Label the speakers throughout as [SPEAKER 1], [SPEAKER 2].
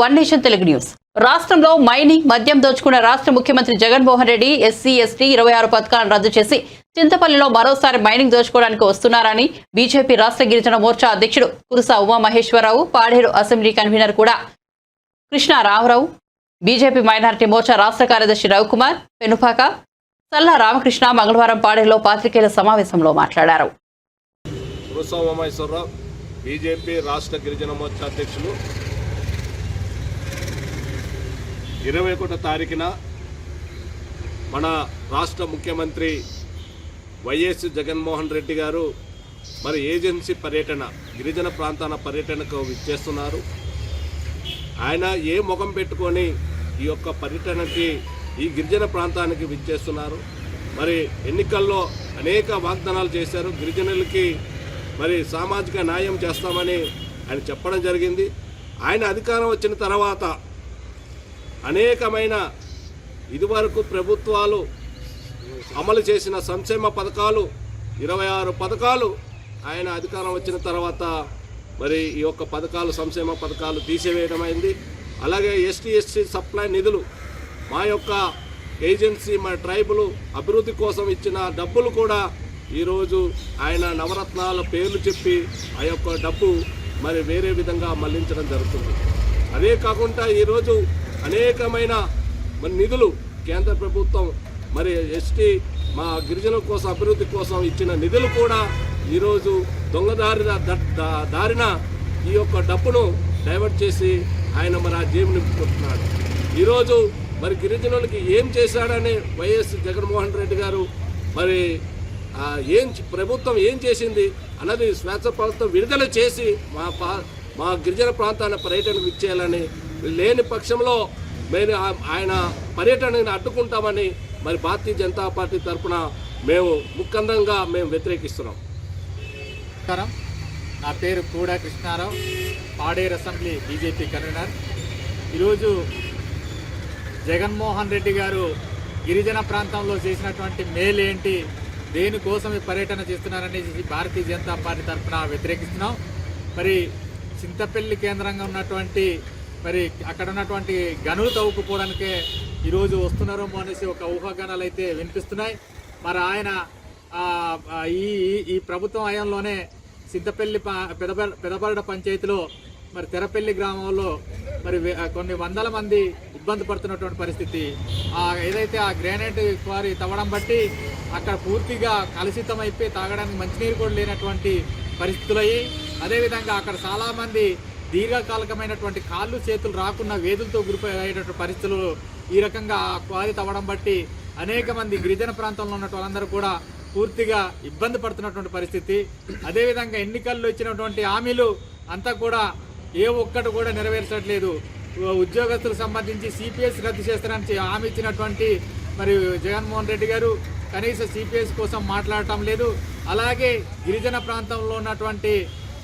[SPEAKER 1] One nation Telugu news. రాష్ట్రంలో mining మద్యం దోచుకున్న రాష్ట్ర ముఖ్యమంత్రి జగన్మోహన్ రెడ్డి ఎస్సీ ఎస్టీ ఇరవై ఆరు పథకాలను రద్దు చేసి చింతపల్లిలో మరోసారి మైనింగ్ దోచుకోవడానికి వస్తున్నారని బీజేపీ రాష్ట్ర గిరిజన మోర్చా అధ్యక్షుడు కురుసా ఉమామహేశ్వరరావు పాడేరు అసెంబ్లీ కన్వీనర్ కూడా కృష్ణ బీజేపీ మైనారిటీ మోర్చా రాష్ట్ర కార్యదర్శి రవికుమార్ పెనుపాక సల్లా రామకృష్ణ మంగళవారం పాడేరులో పాత్రికేయుల సమావేశంలో మాట్లాడారు.
[SPEAKER 2] బీజేపీ రాష్ట్ర గిరిజన మోర్చా అధ్యక్షులు ఇరవై ఒకటో తారీఖున మన రాష్ట్ర ముఖ్యమంత్రి వైఎస్ జగన్మోహన్ రెడ్డి గారు మరి ఏజెన్సీ పర్యటన గిరిజన ప్రాంతాల పర్యటనకు విచ్చేస్తున్నారు. ఆయన ఏ ముఖం పెట్టుకొని ఈ యొక్క పర్యటనకి ఈ గిరిజన ప్రాంతానికి విచ్చేస్తున్నారు. మరి ఎన్నికల్లో అనేక వాగ్దానాలు చేశారు. గిరిజనులకి మరి సామాజిక న్యాయం చేస్తామని ఆయన చెప్పడం జరిగింది. ఆయన అధికారం వచ్చిన తర్వాత అనేకమైన ఇదివరకు ప్రభుత్వాలు అమలు చేసిన సంక్షేమ పథకాలు ఇరవై ఆరు పథకాలు ఆయన అధికారం వచ్చిన తర్వాత మరి ఈ యొక్క పథకాలు సంక్షేమ పథకాలు తీసివేయడమైంది. అలాగే ఎస్టీ ఎస్టీ సప్లై నిధులు మా యొక్క ఏజెన్సీ మా ట్రైబులు అభివృద్ధి కోసం ఇచ్చిన డబ్బులు కూడా ఈరోజు ఆయన నవరత్నాల పేర్లు చెప్పి ఆ యొక్క డబ్బు మరి వేరే విధంగా మళ్ళించడం జరుగుతుంది. అదే కాకుండా ఈరోజు అనేకమైన మరి నిధులు కేంద్ర ప్రభుత్వం మరి ఎస్టీ మా గిరిజనుల కోసం అభివృద్ధి కోసం ఇచ్చిన నిధులు కూడా ఈరోజు దొంగదారిన దారిన ఈ యొక్క డబ్బును డైవర్ట్ చేసి ఆయన మరి ఆ జేబు నింపుకుంటున్నాడు. ఈరోజు మరి గిరిజనులకి ఏం చేశాడని వైఎస్ జగన్మోహన్ రెడ్డి గారు మరి ఏం ప్రభుత్వం ఏం చేసింది అన్నది స్వేచ్ఛ ప్రభుత్వం విడుదల చేసి మా పా మా గిరిజన ప్రాంతాన్ని పర్యటనకు ఇచ్చేయాలని లేని పక్షంలో మేము ఆయన పర్యటనని అడ్డుకుంటామని మరి భారతీయ జనతా పార్టీ తరఫున మేము ముఖందంగా మేము వ్యతిరేకిస్తున్నాం.
[SPEAKER 3] నమస్కారం. నా పేరు కూడా Krishnarao Paderu assembly BJP convener. ఈరోజు జగన్మోహన్ రెడ్డి గారు గిరిజన ప్రాంతంలో చేసినటువంటి మేలు ఏంటి దేనికోసం ఈ పర్యటన చేస్తున్నారని భారతీయ జనతా పార్టీ తరఫున వ్యతిరేకిస్తున్నాం. మరి చింతపల్లి కేంద్రంగా ఉన్నటువంటి మరి అక్కడ ఉన్నటువంటి గనులు తవ్వుకుపోవడానికే ఈరోజు వస్తున్నారేమో అనేసి ఒక ఊహాగానాలు అయితే వినిపిస్తున్నాయి. మరి ఆయన ఈ ఈ- ఈ ప్రభుత్వం హయాంలోనే సింతపల్లి పెదబ పెదబరడ పంచాయతీలో మరి తెరపల్లి గ్రామంలో మరి కొన్ని వందల మంది ఇబ్బంది పడుతున్నటువంటి పరిస్థితి. ఏదైతే ఆ గ్రానైట్ క్వారీ తవ్వడం బట్టి అక్కడ పూర్తిగా కలుషితం అయిపోయి తాగడానికి మంచినీరు కూడా లేనటువంటి పరిస్థితులు అయ్యి అదేవిధంగా అక్కడ చాలామంది దీర్ఘకాలికమైనటువంటి కాళ్ళు చేతులు రాకున్న వేదులతో గురిపోయేటటువంటి పరిస్థితులు ఈ రకంగా క్వారీ తవ్వడం బట్టి అనేక మంది గిరిజన ప్రాంతంలో ఉన్న వాళ్ళందరూ కూడా పూర్తిగా ఇబ్బంది పడుతున్నటువంటి పరిస్థితి. అదేవిధంగా ఎన్నికల్లో ఇచ్చినటువంటి హామీలు అంతా కూడా ఏ ఒక్కటి కూడా నెరవేర్చట్లేదు. ఉద్యోగస్తులకు సంబంధించి సిపిఎస్ రద్దు చేస్తారని హామీ ఇచ్చినటువంటి మరి జగన్మోహన్ రెడ్డి గారు కనీస సిపిఎస్ కోసం మాట్లాడటం లేదు. అలాగే గిరిజన ప్రాంతంలో ఉన్నటువంటి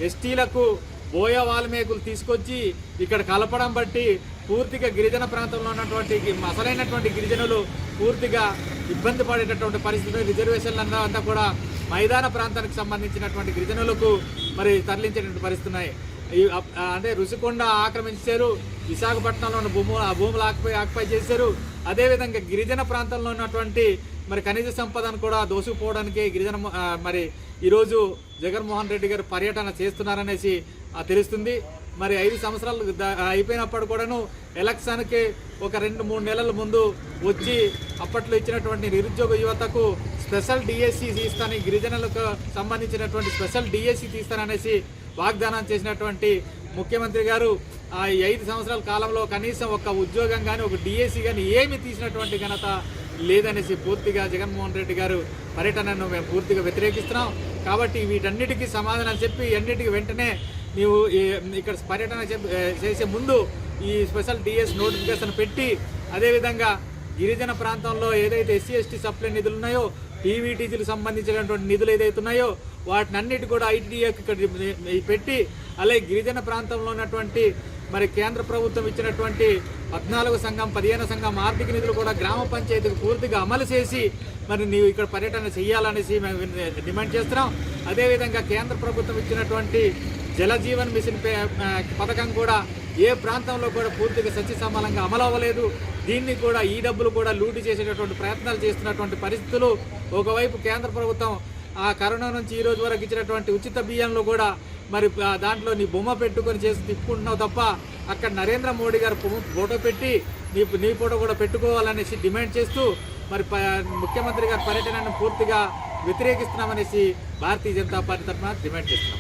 [SPEAKER 3] ఎస్టీలకు బోయ వాల్మీకులు తీసుకొచ్చి ఇక్కడ కలపడం బట్టి పూర్తిగా గిరిజన ప్రాంతంలో ఉన్నటువంటి అసలైనటువంటి గిరిజనులు పూర్తిగా ఇబ్బంది పడేటటువంటి పరిస్థితులు రిజర్వేషన్లు అంతా కూడా మైదాన ప్రాంతానికి సంబంధించినటువంటి గిరిజనులకు మరి తరలించేటువంటి పరిస్థితి ఉన్నాయి. అంటే రుషికొండ ఆక్రమించారు విశాఖపట్నంలో ఉన్న భూములు ఆ భూములు ఆక్యుపై ఆక్యుపై చేశారు. అదేవిధంగా గిరిజన ప్రాంతంలో ఉన్నటువంటి మరి ఖనిజ సంపదను కూడా దోసుకుపోవడానికి గిరిజన మరి ఈరోజు జగన్మోహన్ రెడ్డి గారు పర్యటన చేస్తున్నారనేసి తెలుస్తుంది. మరి ఐదు సంవత్సరాలు అయిపోయినప్పుడు కూడాను ఎలక్షన్కి ఒక రెండు మూడు నెలల ముందు వచ్చి అప్పట్లో ఇచ్చినటువంటి నిరుద్యోగ యువతకు స్పెషల్ డిఎస్సి తీస్తానని గిరిజనులకు సంబంధించినటువంటి స్పెషల్ డిఎస్సి తీస్తాననేసి వాగ్దానం చేసినటువంటి ముఖ్యమంత్రి గారు ఆ ఈ ఐదు సంవత్సరాల కాలంలో కనీసం ఒక ఉద్యోగం కానీ ఒక డిఎస్సి కానీ ఏమి తీసినటువంటి ఘనత లేదనేసి పూర్తిగా జగన్మోహన్ రెడ్డి గారు పర్యటనను మేము పూర్తిగా వ్యతిరేకిస్తున్నాం. కాబట్టి వీటన్నిటికీ సమాధానం చెప్పి అన్నిటికీ వెంటనే నీవు ఇక్కడ పర్యటన చెప్- చేసే ముందు ఈ స్పెషల్ డిఎస్ నోటిఫికేషన్ పెట్టి అదేవిధంగా గిరిజన ప్రాంతంలో ఏదైతే ఎస్సీ ఎస్టీ సప్లై నిధులు ఉన్నాయో పీవీటీసీలకు సంబంధించినటువంటి నిధులు ఏదైతే ఉన్నాయో వాటిని అన్నిటి కూడా ఐటీడీఏకి ఇక్కడ పెట్టి అలాగే గిరిజన ప్రాంతంలో ఉన్నటువంటి మరి కేంద్ర ప్రభుత్వం ఇచ్చినటువంటి పద్నాలుగు సంఘం పదిహేను సంఘం ఆర్థిక నిధులు కూడా గ్రామ పంచాయతీకి పూర్తిగా అమలు చేసి మరి నీవు ఇక్కడ పర్యటన చేయాలనేసి మేము డిమాండ్ చేస్తున్నాం. అదేవిధంగా కేంద్ర ప్రభుత్వం ఇచ్చినటువంటి జలజీవన్ మిషన్ పే- పథకం కూడా ఏ ప్రాంతంలో కూడా పూర్తిగా సత్యసమానంగా అమలు అవ్వలేదు. దీన్ని కూడా ఈ డబ్బులు కూడా లూటు చేసేటటువంటి ప్రయత్నాలు చేస్తున్నటువంటి పరిస్థితులు. ఒకవైపు కేంద్ర ప్రభుత్వం ఆ కరోనా నుంచి ఈ రోజు వరకు ఇచ్చినటువంటి ఉచిత బియ్యంలో కూడా మరి దాంట్లో నీ బొమ్మ పెట్టుకొని చేసి తిప్పుకుంటున్నావు తప్ప అక్కడ నరేంద్ర మోడీ గారు ఫోటో పెట్టి నీ నీ ఫోటో కూడా పెట్టుకోవాలనేసి డిమాండ్ చేస్తూ మరి ప- ముఖ్యమంత్రి గారి పర్యటనను పూర్తిగా వ్యతిరేకిస్తున్నామనేసి భారతీయ జనతా పార్టీ తరఫున డిమాండ్ చేస్తున్నాం.